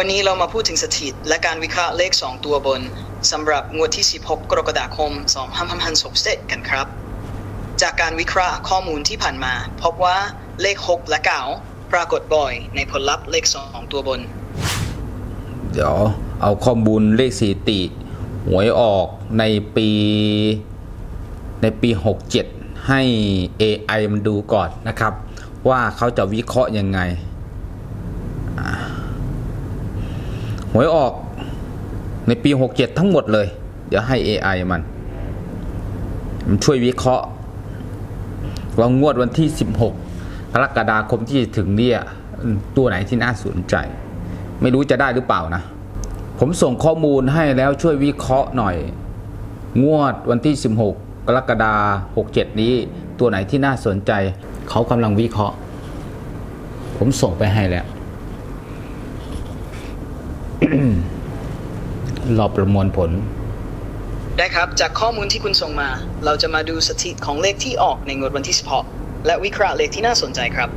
วันนี้เรามาพูดถึงสถิตและการวิเคราะห์เลข 2 ตัวบนสำหรับงวดที่ 16 กรกฎาคม 2567กันครับ จากการวิเคราะห์ข้อมูลที่ผ่านมา พบว่าเลข 6 และ 9 ปรากฏบ่อยในผลลัพธ์เลข 2 ตัวบน เดี๋ยวเอาข้อมูลเลขสถิติ หวยออกในปีในปี 67 ให้ AI มันดูก่อนนะครับ ว่าเขาจะวิเคราะห์ยังไงอ่า หวยออกในปี 67 ทั้งหมดเลย เดี๋ยวให้ AI มัน มันช่วยวิเคราะห์ว่างวดวันที่ 16กรกฎาคมที่ถึงเนี่ยตัวไหนที่น่าสนใจ ไม่รู้จะได้หรือเปล่านะ ผมส่งข้อมูลให้แล้วช่วยวิเคราะห์หน่อย งวดวันที่ 16 กรกฎาคม67 นี้ ตัวไหนที่น่าสนใจ เขากำลังวิเคราะห์ ผมส่งไปให้แล้ว รอประมวลผล ได้ครับ จากข้อมูลที่คุณส่งมา เราจะมาดูสถิติของเลขที่ออกในงวดวันที่16และวิเคราะห์เลขที่น่าสนใจครับ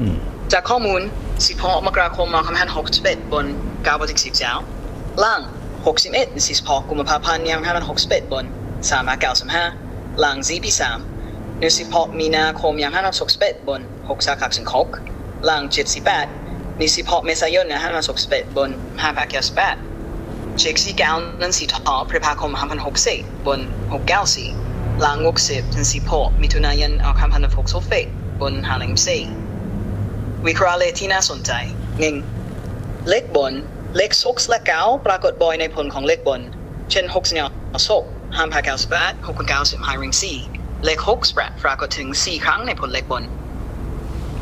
อืมจากข้อมูล 16มกราคมมาคมพันหกสิบเอ็ดบน9บน10เจ้าล่าง 61 16กุมภาพันธ์ยัง5 6 1บน3 9 5ล่าง ZP 3 16มีนาคมยัง5 6 1บน6 3 9 6ล่าง78 16เมษายนยัง5 6 1บน5 8 9 8เช็คสีเก้านั้นสีทอพฤษภาคม5 6 4บน6 9 4ลาง60ถึง16มิถุนายนเอา5 6 6บน5 1 4วิเคราะห์เลขที่น่าสนใจหนึ่งเลขบน เลขซกและเก้าปรากฏบ่อยในผลของเลขบน เช่น6เนี่ยซกห้ามพาเก้าสิบแปดหกเก้าสิบไฮริงสี่เลข6สเปดปรากฏถึง 4 ครั้งในผลเลขบน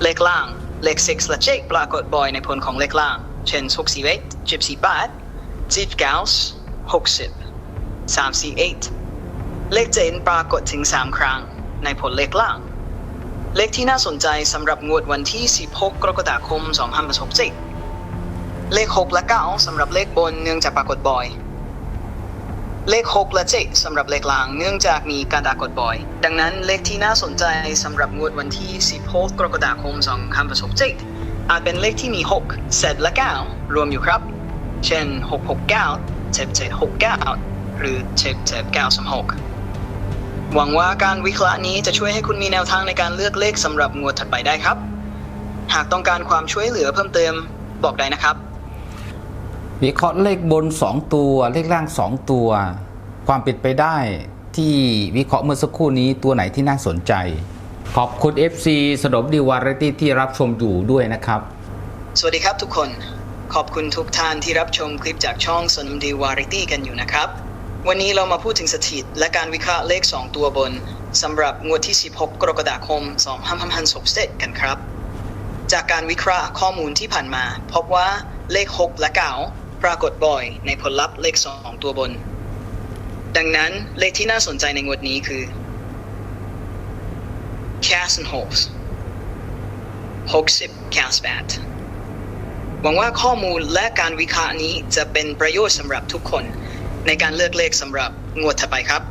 เลขล่าง เลข 6 และ7ปรากฏบ่อยในผลของเลขล่าง เช่น6 4 8 7 4 8 7 9 60 3 4 8 เลขเจนปรากฏถึง 3 ครั้งในผลเลขล่าง เลขที่น่าสนใจสำหรับงวดวันที่ 16 กรกฎาคม 2567 เลข 6 และ 9สำหรับเลขบนเนื่องจากปรากฏบ่อย เลข 6 และ 7สำหรับเลขล่างเนื่องจากมีการปรากฏบ่อย ดังนั้นเลขที่น่าสนใจสำหรับงวดวันที่ 16 กรกฎาคม 2567อาจเป็นเลขที่มี6เศษและ 9 รวมอยู่ครับ เช่น 669 7769 หรือ 7796 หวังว่าการวิเคราะห์นี้จะช่วยให้คุณมีแนวทางในการเลือกเลขสำหรับงวดถัดไปได้ครับ หากต้องการความช่วยเหลือเพิ่มเติมบอกได้นะครับ วิเคราะห์เลขบน 2 ตัว เลขล่าง 2 ตัว ความเป็นไปได้ที่วิเคราะห์เมื่อสักครู่นี้ตัวไหนที่น่าสนใจ ขอบคุณ FC สนมดีวาไรตี้ที่รับชมอยู่ด้วยนะครับ สวัสดีครับทุกคนขอบคุณทุกท่านที่รับชมคลิปจากช่องสนมดีวาไรตี้กันอยู่นะครับ วันนี้เรามาพูดถึงสถิตและการวิเคราะห์เลข 2 ตัวบนสำหรับงวดที่ 16 กรกฎาคม 2567กันครับ จากการวิเคราะห์ข้อมูลที่ผ่านมา พบว่าเลข 6 และ 9 ปรากฏบ่อยในผลลัพธ์เลข 2 ตัวบน ดังนั้นเลขที่น่าสนใจในงวดนี้คือ Cast and Holes 60 Cast Bat หวังว่าข้อมูลและการวิเคราะห์นี้จะเป็นประโยชน์สำหรับทุกคนในการเลือกเลขสำหรับงวดถัดไปครับ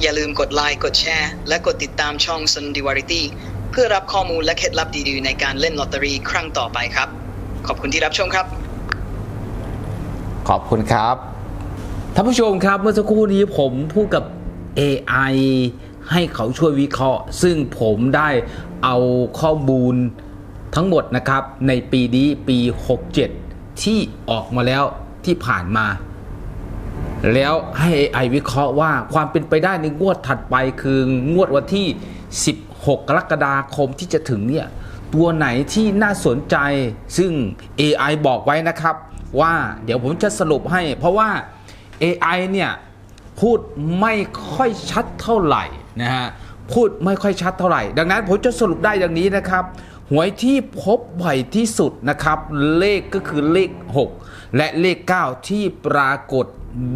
อย่าลืมกดไลค์ กดแชร์ และกดติดตามช่องซันดิวาริตี้เพื่อรับข้อมูลและเคล็ดลับดีๆ ในการเล่นลอตเตอรี่ครั้งต่อไปครับ ขอบคุณที่รับชมครับ ขอบคุณครับท่านผู้ชมครับเมื่อสักครู่นี้ผมพูดกับ AI ให้เขาช่วยวิเคราะห์ ซึ่งผมได้เอาข้อมูลทั้งหมดนะครับในปีนี้ปี 67 ที่ออกมาแล้วที่ผ่านมา แล้วให้ AI วิเคราะห์ว่าความเป็นไปได้ในงวดถัดไปคืองวดวันที่ 16 กรกฎาคมที่จะถึงเนี่ยตัวไหนที่น่าสนใจซึ่ง AI บอกไว้นะครับ ว่าเดี๋ยวผมจะสรุปให้ เพราะว่า AI เนี่ยพูดไม่ค่อยชัดเท่าไหร่นะฮะพูดไม่ค่อยชัดเท่าไหร่ ดังนั้นผมจะสรุปได้อย่างนี้นะครับหวยที่พบบ่อยที่สุดนะครับ เลขก็คือเลข 6 และเลข 9 ที่ปรากฏ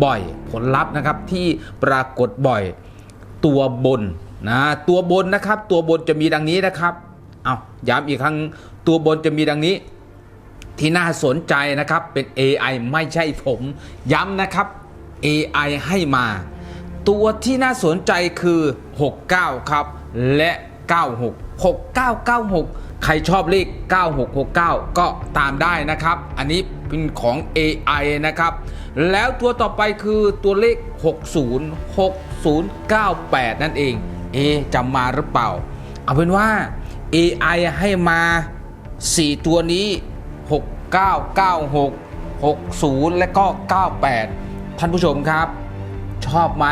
บ่อย ผลลัพธ์นะครับที่ปรากฏบ่อยตัวบนนะตัวบนนะครับ ตัวบนจะมีดังนี้นะครับเอาย้ำอีกครั้งตัวบนจะมีดังนี้ ที่น่าสนใจนะครับเป็น AI ไม่ใช่ผม ย้ำนะครับ AI ให้มา ตัวที่น่าสนใจคือ 69 ครับ และ 96 6996 ใครชอบเลข 9669 ก็ตามได้นะครับ อันนี้เป็นของ AI นะครับ แล้วตัวต่อไปคือตัวเลข 606098 นั่นเอง เอจำมาหรือเปล่า เอาเป็นว่า AI ให้มา 4 ตัวนี้ 6996 60 และก็ 98 ท่านผู้ชมครับ ชอบไหม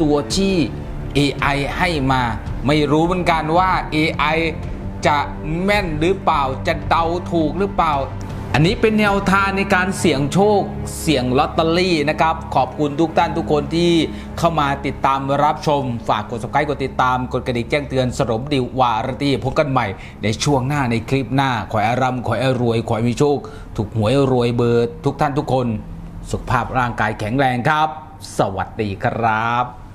ตัวที่ AI ให้มา ไม่รู้เหมือนกันว่า AI จะแม่นหรือเปล่าจะเดาถูกหรือเปล่า อันนี้เป็นแนวทางในการเสี่ยงโชค เสี่ยงลอตเตอรี่นะครับ ขอบคุณทุกท่านทุกคนที่เข้ามาติดตามรับชม ฝากกด subscribe กดติดตาม กดกระดิ่งแจ้งเตือนสรมดิวารตีพบกันใหม่ ในช่วงหน้าในคลิปหน้า ขอให้ร่ำขอให้รวย ขอให้มีโชค ถูกหวยรวยเบอร์ ทุกท่านทุกคน สุขภาพร่างกายแข็งแรงครับ สวัสดีครับ